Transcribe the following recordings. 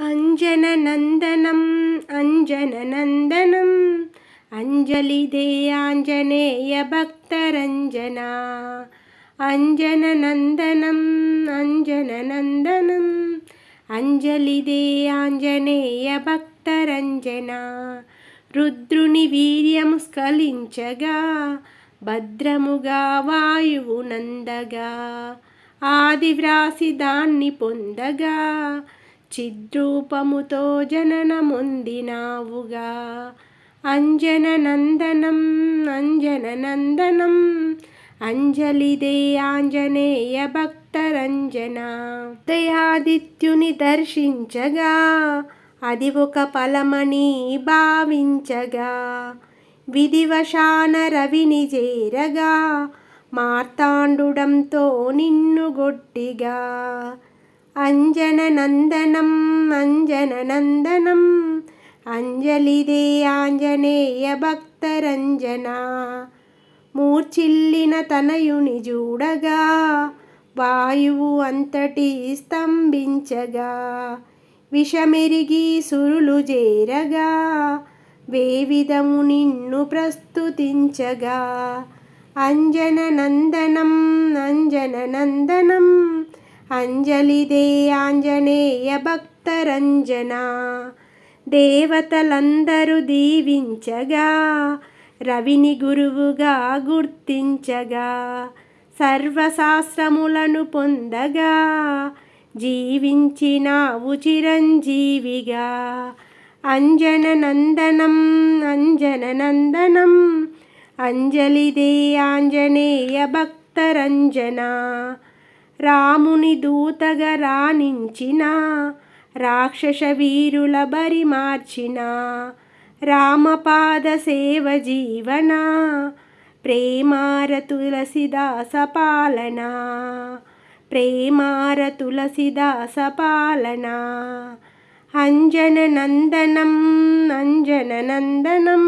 అంజన నందనం అంజననందనం. అంజననందనం అంజలిదే ఆంజనేయ భక్తరంజన. అంజననందనం అంజననందనం. అంజలిదే ఆంజనేయ భక్తరంజన. రుద్రుని వీర్యము స్ఖలించగా భద్రముగా వాయువు నందగా. ఆది వ్రాసి దాన్ని పొందగా చిద్రూపముతో జననమొందినావుగా. అంజననందనం అంజననందనం అంజలిదే ఆంజనేయ భక్తరంజన. దయాదిత్యుని దర్శించగా అది ఒక ఫలమని భావించగా. విధివశాన రవిని చేరగా మార్తాండుడంతో నిన్ను గొట్టిగా. అంజననందనం అంజననందనం. అంజలిదే ఆంజనేయ భక్తరంజన. మూర్చిల్లిన తనయుని చూడగా వాయువు అంతటి స్తంభించగా. విషమెరిగి సురులు చేరగా వేవిధము నిన్ను ప్రస్తుతించగా. అంజన నందనం అంజలిదే ఆంజనేయ భక్తరంజన. దేవతలందరూ దీవించగా రవిని గురువుగా గుర్తించగా సర్వశాస్త్రములను పొందగా జీవించినావు చిరంజీవిగా. అంజన నందనం అంజన నందనం అంజలిదే ఆంజనేయ భక్తరంజనా. రాముని దూతగా రాణించిన రాక్షస వీరుల బరి మార్చిన రామపాద సేవ జీవన ప్రేమార తులసిదాస పాలన ప్రేమార తులసిదాస పాలన. అంజన నందనం అంజన నందనం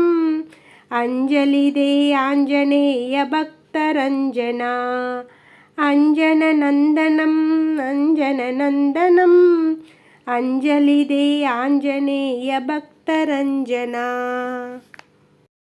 అంజలిదే ఆంజనేయ భక్తరంజనా. అంజననందనం అంజననందనం అంజలిదే ఆంజనేయ భక్తరంజనా